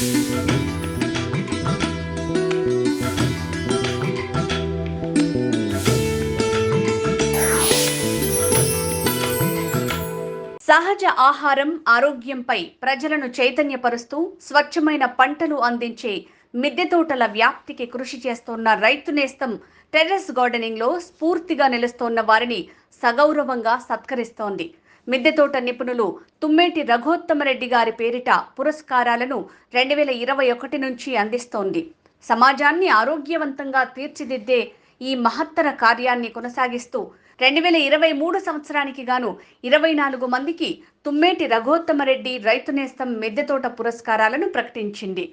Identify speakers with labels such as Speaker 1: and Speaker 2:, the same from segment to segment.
Speaker 1: సహజ ఆహారం ఆరోగ్యంపై ప్రజలను చైతన్యపరుస్తూ స్వచ్ఛమైన పంటలు అందించే మిద్దె తోటల వ్యాప్తికి కృషి చేస్తోన్న రైతు నేస్తం టెర్రస్ గార్డెనింగ్లో స్ఫూర్తిగా నిలుస్తోన్న వారిని సగౌరవంగా సత్కరిస్తోంది. మిద్దె తోట నిపుణులు తుమ్మేటి రఘోత్తమరెడ్డి గారి పేరిట పురస్కారాలను రెండు వేల ఇరవై ఒకటి నుంచి అందిస్తోంది. సమాజాన్ని ఆరోగ్యవంతంగా తీర్చిదిద్దే ఈ మహత్తర కార్యాన్ని కొనసాగిస్తూ రెండు వేల ఇరవై మూడు సంవత్సరానికి గాను ఇరవై నాలుగు మందికి తుమ్మేటి రఘోత్తమరెడ్డి రైతు నేస్తం మిద్దెతోట పురస్కారాలను ప్రకటించింది.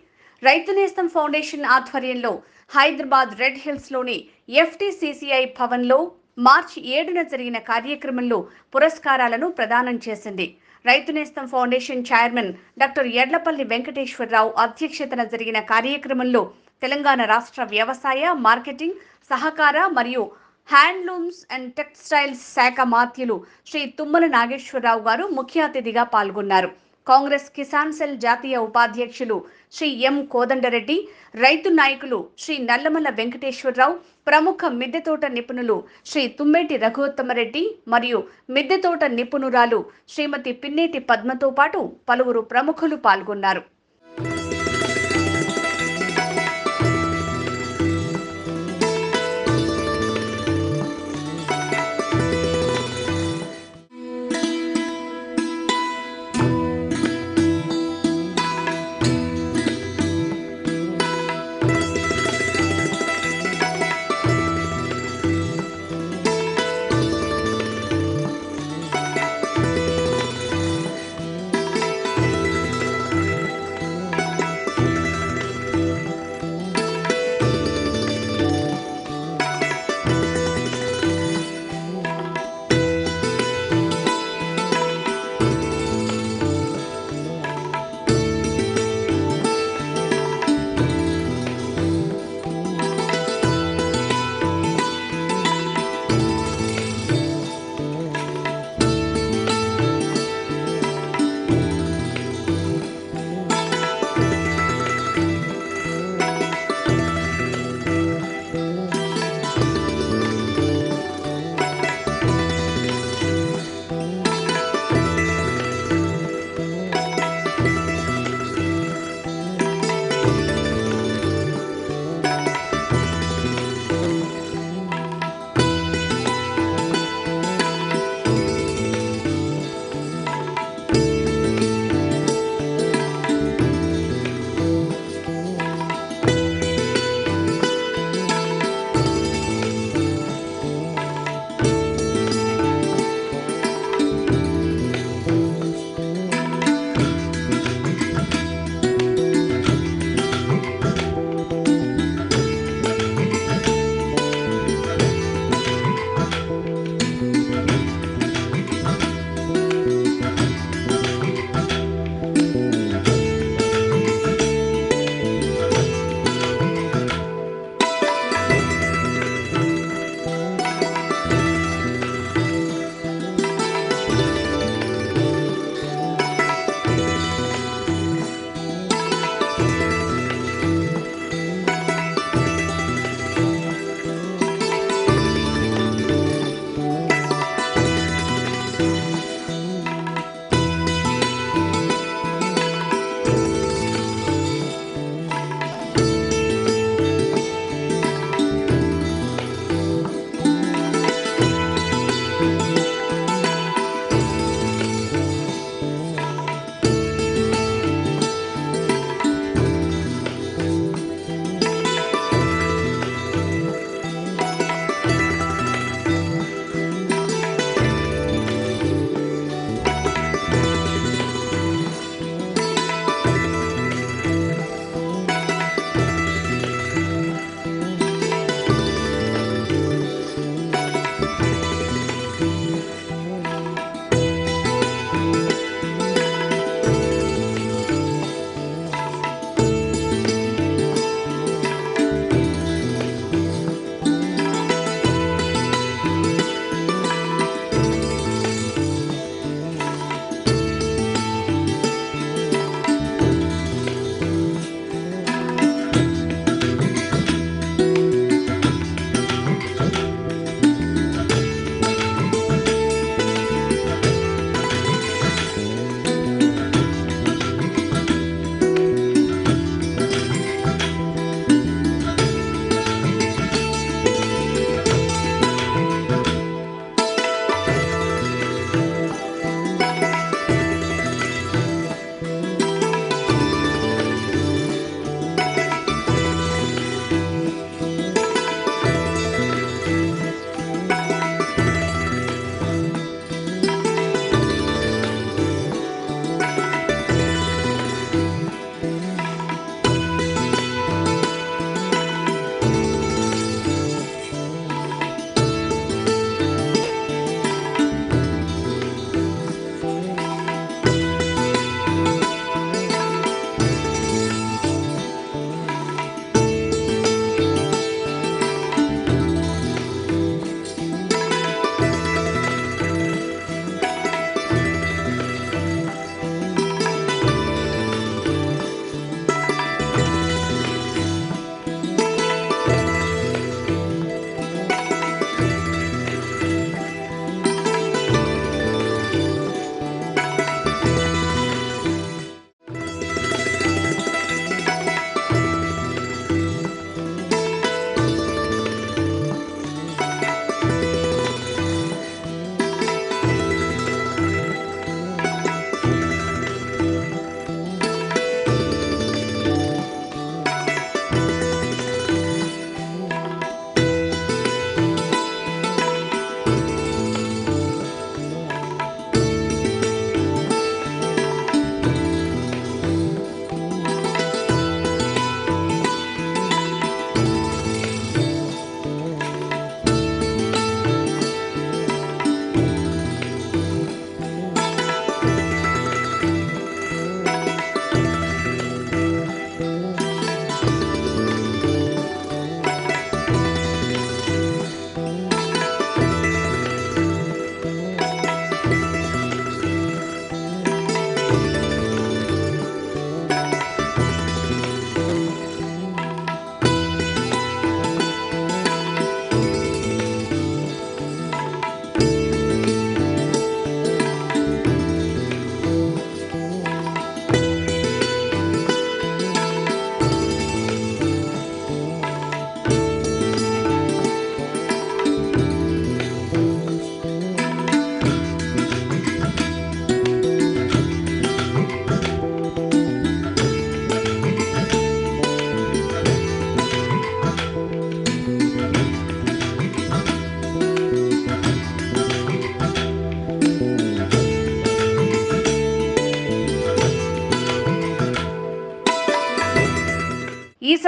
Speaker 1: రైతు నేస్తం ఫౌండేషన్ ఆధ్వర్యంలో హైదరాబాద్ రెడ్ హిల్స్లోని ఎఫ్టీసీసీఐ భవన్లో మార్చి ఏడున జరిగిన కార్యక్రమంలో పురస్కారాలను ప్రదానం చేసింది. Rythu Nestham foundation chairman doctor Yadlapalli Venkateswara Rao అధ్యక్షతన జరిగిన కార్యక్రమంలో తెలంగాణ రాష్ట్ర వ్యవసాయ మార్కెటింగ్ సహకార మరియు హ్యాండ్లూమ్స్ అండ్ టెక్స్టైల్స్ శాఖ మాత్యులు శ్రీ తుమ్మల నాగేశ్వరరావు గారు ముఖ్య అతిథిగా పాల్గొన్నారు. కాంగ్రెస్ కిసాన్ సెల్ జాతీయ ఉపాధ్యక్షులు శ్రీ ఎం కోదండరెడ్డి రైతు నాయకులు శ్రీ నల్లమల్ల వెంకటేశ్వరరావు ప్రముఖ మిద్దెతోట నిపుణులు శ్రీ తుమ్మేటి రఘువత్తమరెడ్డి మరియు మిద్దెతోట నిపుణురాలు శ్రీమతి పిన్నేటి పద్మతో పాటు పలువురు ప్రముఖులు పాల్గొన్నారు.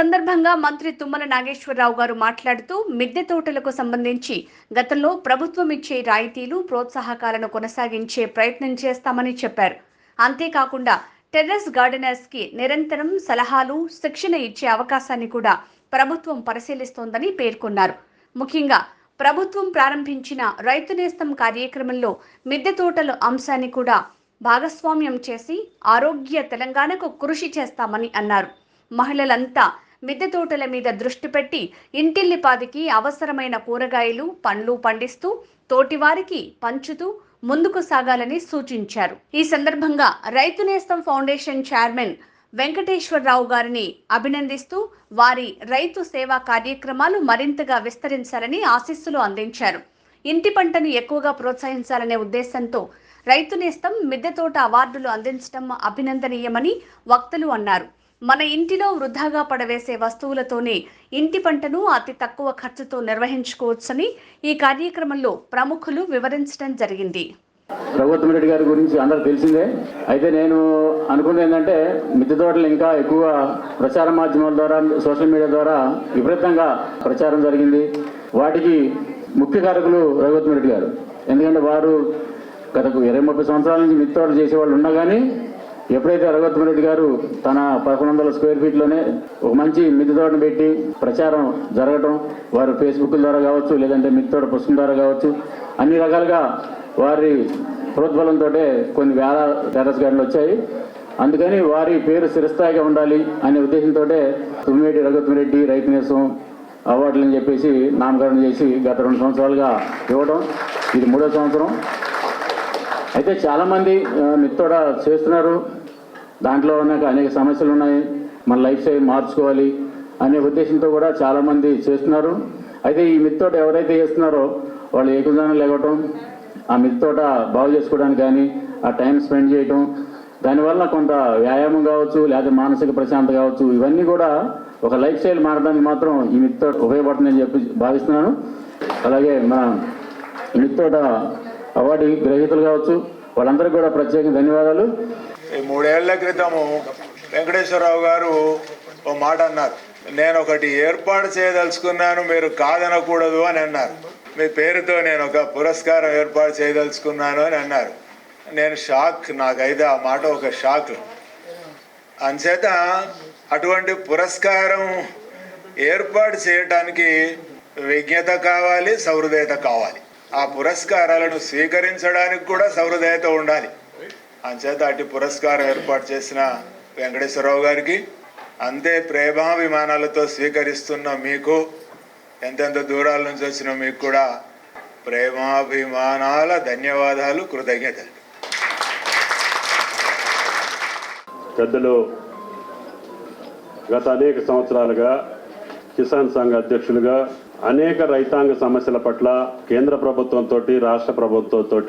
Speaker 1: సందర్భంగా మంత్రి తుమ్మల నాగేశ్వరరావు గారు మాట్లాడుతూ మిద్దె తోటలకు సంబంధించి గతంలో ప్రభుత్వం ఇచ్చే రాయితీలు ప్రోత్సాహకాలను కొనసాగించే ప్రయత్నం చేస్తామని చెప్పారు. అంతేకాకుండా టెర్రస్ గార్డెనర్స్కి నిరంతరం సలహాలు శిక్షణ ఇచ్చే అవకాశాన్ని కూడా ప్రభుత్వం పరిశీలిస్తోందని పేర్కొన్నారు. ముఖ్యంగా ప్రభుత్వం ప్రారంభించిన రైతు నేస్తం కార్యక్రమంలో మిద్దె తోటల అంశాన్ని కూడా భాగస్వామ్యం చేసి ఆరోగ్య తెలంగాణకు కృషి చేస్తామని అన్నారు. మహిళలంతా మిద్దె తోటల మీద దృష్టి పెట్టి ఇంటిల్లిపాదికి అవసరమైన కూరగాయలు పండ్లు పండిస్తూ తోటివారికి పంచుతూ ముందుకు సాగాలని సూచించారు. ఈ సందర్భంగా రైతు నేస్తం ఫౌండేషన్ చైర్మన్ వెంకటేశ్వరరావు గారిని అభినందిస్తూ వారి రైతు సేవా కార్యక్రమాలు మరింతగా విస్తరించాలని ఆశీస్సులు అందించారు. ఇంటి పంటను ఎక్కువగా ప్రోత్సహించాలనే ఉద్దేశంతో రైతు నేస్తం మిద్దె తోట అవార్డులు అందించడం అభినందనీయమని వక్తలు అన్నారు. మన ఇంటిలో వృధాగా పడవేసే వస్తువులతోనే ఇంటి పంటను అతి తక్కువ ఖర్చుతో నిర్వహించుకోవచ్చని ఈ కార్యక్రమంలో ప్రముఖులు వివరించడం జరిగింది.
Speaker 2: రఘుత్తం రెడ్డి గారి గురించి అందరూ తెలిసిందే. అయితే నేను అనుకున్నది ఏంటంటే మిద్దె తోటలు ఇంకా ఎక్కువ ప్రచార మాధ్యమాల ద్వారా సోషల్ మీడియా ద్వారా విపరీతంగా ప్రచారం జరిగింది. వాటికి ముఖ్య కారకులు రఘుత్తం రెడ్డి గారు. ఎందుకంటే వారు గత ఇరవై ముప్పై సంవత్సరాల నుంచి మిద్దె తోటలు చేసేవాళ్ళు ఉన్నా కానీ ఎప్పుడైతే రఘుత్తం రెడ్డి గారు తన పదకొండు వందల స్క్వేర్ ఫీట్లోనే ఒక మంచి మిద్దె తోటను పెట్టి ప్రచారం జరగటం వారు ఫేస్బుక్ ద్వారా కావచ్చు లేదంటే మిద్దె తోట పుస్తకం ద్వారా కావచ్చు అన్ని రకాలుగా వారి ప్రోద్బలంతో కొన్ని వేల టెరస్ గార్డులు వచ్చాయి. అందుకని వారి పేరు స్థిరస్థాయిగా ఉండాలి అనే ఉద్దేశంతో తుమ్మిరెడ్డి రఘుత్మరెడ్డి రైతు నేసం అవార్డులు అని చెప్పేసి నామకరణం చేసి గత రెండు సంవత్సరాలుగా ఇవ్వడం ఇది మూడో సంవత్సరం. అయితే చాలామంది మిత్తోడ చేస్తున్నారు. దాంట్లో ఉన్నాక అనేక సమస్యలు ఉన్నాయి. మన లైఫ్ స్టైల్ మార్చుకోవాలి అనే ఉద్దేశంతో కూడా చాలామంది చేస్తున్నారు. అయితే ఈ మిత్తోట ఎవరైతే చేస్తున్నారో వాళ్ళు ఏకుదానం లేవటం ఆ మిత్తోట బాగు చేసుకోవడానికి కానీ ఆ టైం స్పెండ్ చేయటం దానివల్ల కొంత వ్యాయామం కావచ్చు లేదా మానసిక ప్రశాంతత కావచ్చు ఇవన్నీ కూడా ఒక లైఫ్ స్టైల్ మారడానికి మాత్రం ఈ మిత్తోట ఉపయోగపడుతుందని చెప్పి భావిస్తున్నాను. అలాగే మన మిత్తోట అవార్డు గ్రహీతలు కావచ్చు. వాళ్ళందరికీ కూడా ప్రత్యేక ధన్యవాదాలు.
Speaker 3: ఈ మూడేళ్ళ క్రితము వెంకటేశ్వరరావు గారు ఓ మాట అన్నారు. నేను ఒకటి ఏర్పాటు చేయదలుచుకున్నాను మీరు కాదనకూడదు అని అన్నారు. మీ పేరుతో నేను ఒక పురస్కారం ఏర్పాటు చేయదలుచుకున్నాను అని అన్నారు. నేను షాక్ నాకైతే ఆ మాట ఒక షాక్. అంచేత అటువంటి పురస్కారం ఏర్పాటు చేయటానికి విజ్ఞత కావాలి సహృదయత కావాలి. ఆ పురస్కారాలను స్వీకరించడానికి కూడా సౌహృదయత ఉండాలి. అంచేత అటు పురస్కారం ఏర్పాటు చేసిన వెంకటేశ్వరరావు గారికి అంతే ప్రేమాభిమానాలతో స్వీకరిస్తున్న మీకు ఎంతెంత దూరాల నుంచి వచ్చిన మీకు కూడా ప్రేమాభిమానాల ధన్యవాదాలు కృతజ్ఞతలు.
Speaker 4: పెద్దలు గత అనేక సంవత్సరాలుగా కిసాన్ సంఘ అధ్యక్షులుగా అనేక రైతాంగ సమస్యల పట్ల కేంద్ర ప్రభుత్వంతో రాష్ట్ర ప్రభుత్వంతో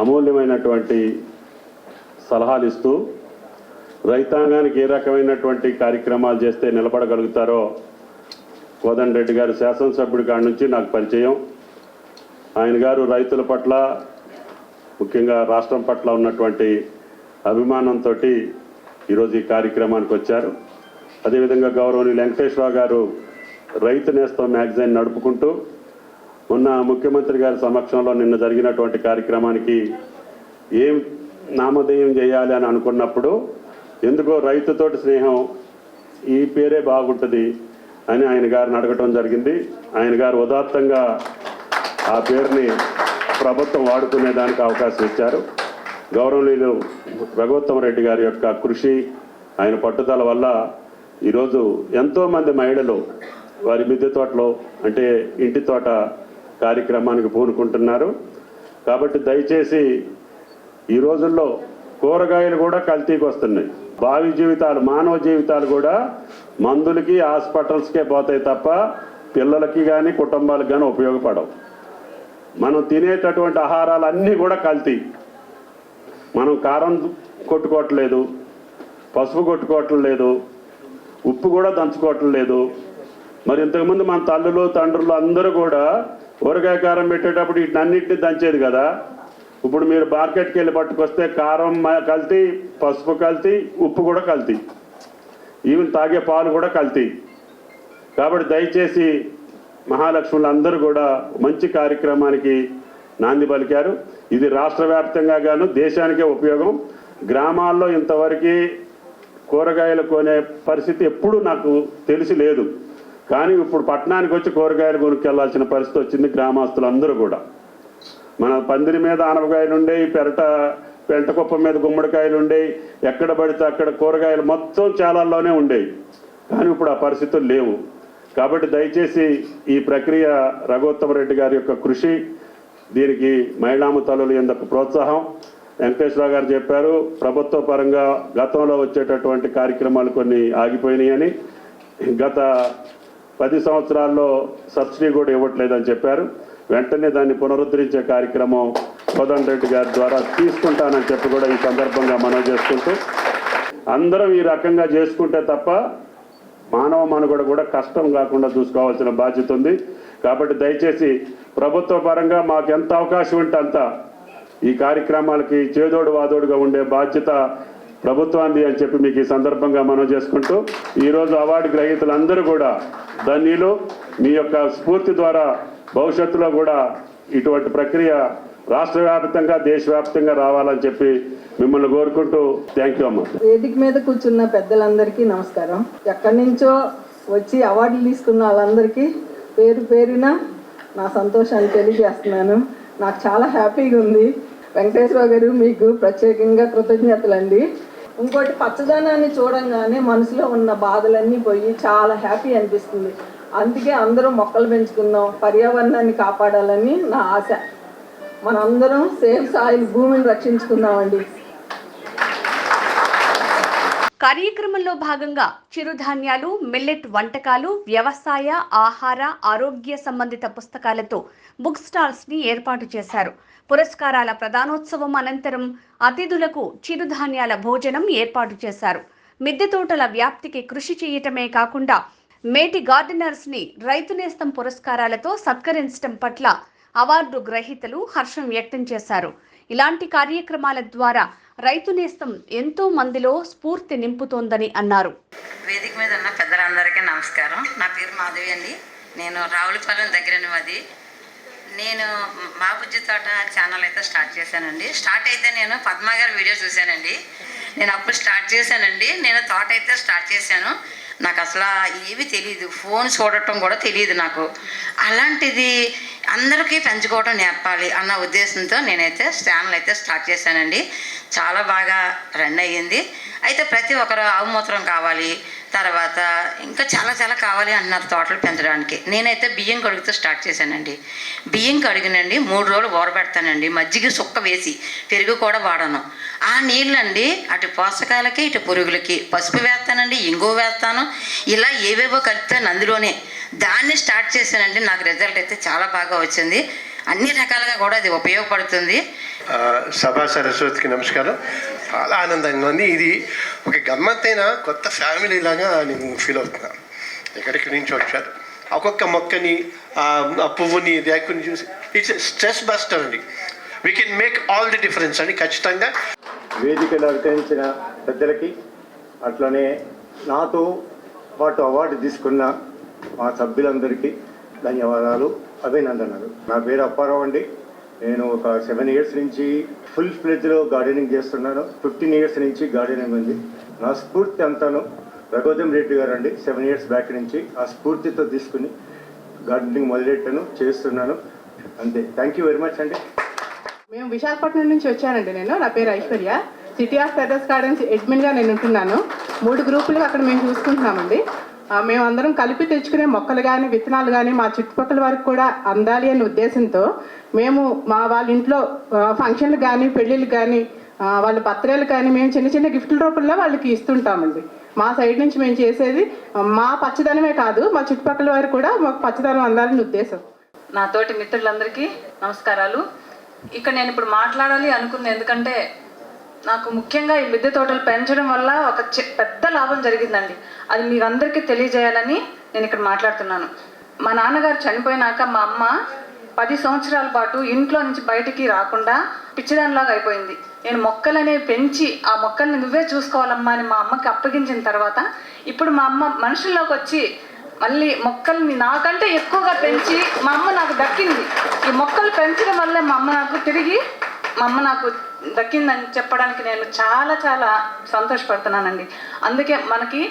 Speaker 4: అమూల్యమైనటువంటి సలహాలు ఇస్తూ రైతాంగానికి ఏ రకమైనటువంటి కార్యక్రమాలు చేస్తే నిలబడగలుగుతారో కోదండ రెడ్డి గారు శాసనసభ్యుడి కాడి నుంచి నాకు పరిచయం. ఆయన గారు రైతుల పట్ల ముఖ్యంగా రాష్ట్రం పట్ల ఉన్నటువంటి అభిమానంతో ఈరోజు ఈ కార్యక్రమానికి వచ్చారు. అదేవిధంగా గౌరవనీయులు వెంకటేశ్వరరావు గారు రైతు నేస్తం మ్యాగజైన్ నడుపుకుంటూ మొన్న ముఖ్యమంత్రి గారి సమక్షంలో నిన్న జరిగినటువంటి కార్యక్రమానికి ఏం నామధేయం చేయాలి అని అనుకున్నప్పుడు ఎందుకో రైతుతోటి స్నేహం ఈ పేరే బాగుంటుంది అని ఆయన గారిని అడగటం జరిగింది. ఆయన గారు ఉదాత్తంగా ఆ పేరుని ప్రభుత్వం వాడుకునే దానికి అవకాశం ఇచ్చారు. గౌరవనీయులు రఘోత్తమ రెడ్డి గారి యొక్క కృషి ఆయన పట్టుదల వల్ల ఈరోజు ఎంతోమంది మహిళలు వారి మిద్దె తోటలో అంటే ఇంటి తోట కార్యక్రమానికి పూనుకుంటున్నారు. కాబట్టి దయచేసి ఈ రోజుల్లో కూరగాయలు కూడా కల్తీకి వస్తున్నాయి. భావి జీవితాలు మానవ జీవితాలు కూడా మందులకి హాస్పిటల్స్కే పోతాయి తప్ప పిల్లలకి కానీ కుటుంబాలకు కానీ ఉపయోగపడవు. మనం తినేటటువంటి ఆహారాలు అన్నీ కూడా కల్తీ. మనం కారం కొట్టుకోవట్లేదు పసుపు కొట్టుకోవటం లేదు ఉప్పు కూడా దంచుకోవటం లేదు మరి ఇంతకుముందు మన తల్లులు తండ్రులు అందరూ కూడా ఊరగాయ కారం పెట్టేటప్పుడు వీటినన్నింటినీ దంచేది కదా. ఇప్పుడు మీరు మార్కెట్కి వెళ్ళి పట్టుకొస్తే కారం కల్తీ పసుపు కల్తీ ఉప్పు కూడా కల్తీ. ఈవెన్ తాగే పాలు కూడా కల్తీ. కాబట్టి దయచేసి మహాలక్ష్ములు అందరూ కూడా మంచి కార్యక్రమానికి నాంది పలికారు. ఇది రాష్ట్ర వ్యాప్తంగా గాను దేశానికే ఉపయోగం. గ్రామాల్లో ఇంతవరకు కూరగాయలు కొనే పరిస్థితి ఎప్పుడూ నాకు తెలిసి లేదు. కానీ ఇప్పుడు పట్టణానికి వచ్చి కూరగాయలు కొనుక్కెళ్ళాల్సిన పరిస్థితి వచ్చింది గ్రామస్తులందరూ కూడా. మన పందిరి మీద ఆనపకాయలు ఉండేవి పెరట పెంటకుప్ప మీద గుమ్మడికాయలు ఉండేవి ఎక్కడ పడితే అక్కడ కూరగాయలు మొత్తం చాలల్లోనే ఉండేవి కానీ ఇప్పుడు ఆ పరిస్థితులు లేవు. కాబట్టి దయచేసి ఈ ప్రక్రియ రఘోత్తమరెడ్డి గారి యొక్క కృషి దీనికి మహిళామ తల్లులు ఎందుకు ప్రోత్సాహం. వెంకటేశ్వరరావు గారు చెప్పారు ప్రభుత్వ పరంగా గతంలో వచ్చేటటువంటి కార్యక్రమాలు కొన్ని ఆగిపోయినాయని. గత పది సంవత్సరాల్లో సబ్సిడీ కూడా ఇవ్వట్లేదని చెప్పారు. వెంటనే దాన్ని పునరుద్ధరించే కార్యక్రమం కోదండ రెడ్డి గారి ద్వారా తీసుకుంటానని చెప్పి కూడా ఈ సందర్భంగా మనం చేసుకుంటూ అందరం ఈ రకంగా చేసుకుంటే తప్ప మానవ మనుగడ కూడా కష్టం కాకుండా చూసుకోవాల్సిన బాధ్యత ఉంది. కాబట్టి దయచేసి ప్రభుత్వ పరంగా మాకు ఎంత అవకాశం ఉంటే అంత ఈ కార్యక్రమాలకి చేదోడు వాదోడుగా ఉండే బాధ్యత ప్రభుత్వాన్ని అని చెప్పి మీకు ఈ సందర్భంగా మనం చేసుకుంటూ ఈరోజు అవార్డు గ్రహీతలందరూ కూడా ధన్యులు. మీ యొక్క స్ఫూర్తి ద్వారా భవిష్యత్తులో కూడా ఇటువంటి ప్రక్రియ రాష్ట్ర వ్యాప్తంగా దేశవ్యాప్తంగా రావాలని చెప్పి మిమ్మల్ని కోరుకుంటూ థ్యాంక్ యూ అమ్మా.
Speaker 5: వేదిక మీద కూర్చున్న పెద్దలందరికీ నమస్కారం. ఎక్కడి నుంచో వచ్చి అవార్డులు తీసుకున్న వాళ్ళందరికీ పేరు పేరున నా సంతోషాన్ని తెలియజేస్తున్నాను. నాకు చాలా హ్యాపీగా ఉంది. వెంకటేశ్వర గారు మీకు ప్రత్యేకంగా కృతజ్ఞతలండి. ఇంకోటి పచ్చదనాన్ని చూడంగానే మనసులో ఉన్న బాధలన్నీ పోయి చాలా హ్యాపీ అనిపిస్తుంది. అందుకే అందరూ మొక్కలు పెంచుకుందాం పర్యావరణాన్ని కాపాడాలని నా ఆశ. మనందరం సేఫ్ సాయిల్ భూమిని రక్షించుకుందామండి.
Speaker 1: కార్యక్రమంలో భాగంగా చిరుధాన్యాలు మిల్లెట్ వంటకాలు వ్యవసాయ ఆహార ఆరోగ్య సంబంధిత పుస్తకాలతో బుక్ స్టాల్స్ని ఏర్పాటు చేశారు. పురస్కారాల ప్రధానోత్సవం అనంతరం అతిథులకు చిరుధాన్యాల భోజనం ఏర్పాటు చేశారు. మిద్దె తోటల వ్యాప్తికి కృషి చేయటమే కాకుండా మేటి గార్డెనర్స్ని రైతు నేస్తం పురస్కారాలతో సత్కరించడం పట్ల అవార్డు గ్రహీతలు హర్షం వ్యక్తం చేశారు. ఇలాంటి కార్యక్రమాల ద్వారా రైతు నేస్తం ఎంతో మందిలో స్ఫూర్తి నింపుతోందని అన్నారు.
Speaker 6: వేదిక మీద ఉన్న పెద్దలందరికీ నమస్కారం. నా పేరు మాధవి అండి. నేను రావులపాలెం దగ్గర మాది నేను మా బుజ్జి తోట ఛానల్ అయితే స్టార్ట్ చేశానండి. స్టార్ట్ అయితే నేను పద్మ గారి వీడియో చూశానండి. నేను అప్పుడు స్టార్ట్ చేశానండి. నేను తోట అయితే స్టార్ట్ చేశాను. నాకు అసలు ఏవి తెలియదు ఫోన్ చూడటం కూడా తెలియదు నాకు. అలాంటిది అందరికీ పెంచుకోవడం నేర్పాలి అన్న ఉద్దేశంతో నేనైతే ఛానల్ అయితే స్టార్ట్ చేశానండి. చాలా బాగా రన్ అయ్యింది. అయితే ప్రతి ఒక్కరు ఆవుమూత్రం కావాలి తర్వాత ఇంకా చాలా చాలా కావాలి అంటున్నారు తోటలు పెంచడానికి. నేనైతే బియ్యం కడుగుతూ స్టార్ట్ చేశానండి. బియ్యం కడిగినండి మూడు రోజులు ఊరబెడతానండి మజ్జిగ సుక్క వేసి పెరుగు కూడా వాడను. ఆ నీళ్ళండి అటు పోషకాలకి ఇటు పురుగులకి. పసుపు వేస్తానండి ఇంగు వేస్తాను. ఇలా ఏవేవో కలిపితే అందులోనే దాన్ని స్టార్ట్ చేశానండి నాకు రిజల్ట్ అయితే చాలా బాగా వచ్చింది. అన్ని రకాలుగా కూడా అది ఉపయోగపడుతుంది.
Speaker 7: సభా సరస్వతికి నమస్కారం. చాలా ఆనందంగా ఉంది. ఇది ఒక గమ్మత్తైన కొత్త ఫ్యామిలీ లాగా నేను ఫీల్ అవుతున్నాను ఎక్కడెక్కడి నుంచి వచ్చారు? ఒక్కొక్క మొక్కని ఆ పువ్వుని రేకుని చూసి. ఇట్స్ స్ట్రెస్ బస్టర్ అండి. We can make all the difference అని ఖచ్చితంగా.
Speaker 8: వేదికను అలంకరించిన పెద్దలకి అట్లనే నాతో పాటు అవార్డు తీసుకున్న మా సభ్యులందరికీ ధన్యవాదాలు. అభినందనలు నా పేరు అప్పారావు అండి. నేను ఒక సెవెన్ ఇయర్స్ నుంచి ఫుల్ ఫ్లెజ్లో గార్డెనింగ్ చేస్తున్నాను. ఫిఫ్టీన్ ఇయర్స్ నుంచి గార్డెనింగ్ ఉంది. నా స్ఫూర్తి అంతాను రఘోదం రెడ్డి గారు అండి. సెవెన్ ఇయర్స్ బ్యాక్ నుంచి ఆ స్ఫూర్తితో తీసుకుని గార్డెనింగ్ మొదలెట్టాను చేస్తున్నాను. అంతే. థ్యాంక్ యూ వెరీ మచ్ అండి.
Speaker 9: మేము విశాఖపట్నం నుంచి వచ్చానండి నేను. నా పేరు Aishwarya. City of terrace gardens అడ్మిన్గా నేను ఉంటున్నాను. మూడు గ్రూపులు అక్కడ మేము చూసుకుంటున్నామండి. మేమందరం మేము అందరం కలిపి తెచ్చుకునే మొక్కలు కానీ విత్తనాలు కానీ మా చుట్టుపక్కల వారికి కూడా అందాలి అనే ఉద్దేశంతో మేము మా వాళ్ళ ఇంట్లో ఫంక్షన్లు కానీ పెళ్ళిళ్ళు కానీ వాళ్ళ పత్రాలు కానీ మేము చిన్న చిన్న గిఫ్ట్ల రూపంలో వాళ్ళకి ఇస్తుంటామండి. మా సైడ్ నుంచి మేము చేసేది మా పచ్చదనమే కాదు మా చుట్టుపక్కల వారు కూడా మాకు పచ్చదనం అందాలని ఉద్దేశం.
Speaker 10: నా తోటి మిత్రులందరికీ నమస్కారాలు. ఇక్కడ నేను ఇప్పుడు మాట్లాడాలి అనుకుంది ఎందుకంటే నాకు ముఖ్యంగా ఈ మిద్దె తోటలు పెంచడం వల్ల ఒక పెద్ద లాభం జరిగిందండి. అది మీరందరికీ తెలియజేయాలని నేను ఇక్కడ మాట్లాడుతున్నాను. మా నాన్నగారు చనిపోయినాక మా అమ్మ పది సంవత్సరాల పాటు ఇంట్లో నుంచి బయటికి రాకుండా పిచ్చిదానిలాగా అయిపోయింది. నేను మొక్కలనే పెంచి ఆ మొక్కల్ని నువ్వే చూసుకోవాలమ్మా అని మా అమ్మకి అప్పగించిన తర్వాత ఇప్పుడు మా అమ్మ మనుషుల్లోకి వచ్చి మళ్ళీ మొక్కల్ని నాకంటే ఎక్కువగా పెంచి మా అమ్మ నాకు దక్కింది. ఈ మొక్కలు పెంచడం వల్లే మా అమ్మ నాకు తిరిగి మా అమ్మ నాకు దక్కిందని చెప్పడానికి నేను చాలా చాలా సంతోషపడుతున్నానండి. అందుకే మనకి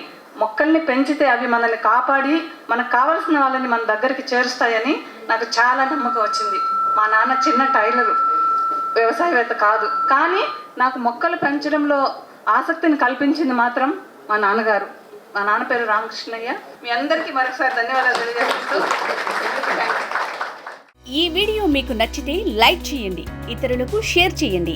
Speaker 10: మొక్కల్ని పెంచితే అవి మనల్ని కాపాడి మనకు కావాల్సిన వాళ్ళని మన దగ్గరికి చేరుస్తాయని నాకు చాలా నమ్మకం వచ్చింది. మా నాన్న చిన్న టైలరు వ్యవసాయవేత్త కాదు. కానీ నాకు మొక్కలు పెంచడంలో ఆసక్తిని కల్పించింది మాత్రం మా నాన్నగారు. మా నాన్న పేరు రామకృష్ణయ్య. మీ అందరికీ మరొకసారి ధన్యవాదాలు తెలియజేస్తూ
Speaker 1: ఈ వీడియో మీకు నచ్చితే లైక్ చేయండి ఇతరులకు షేర్ చేయండి.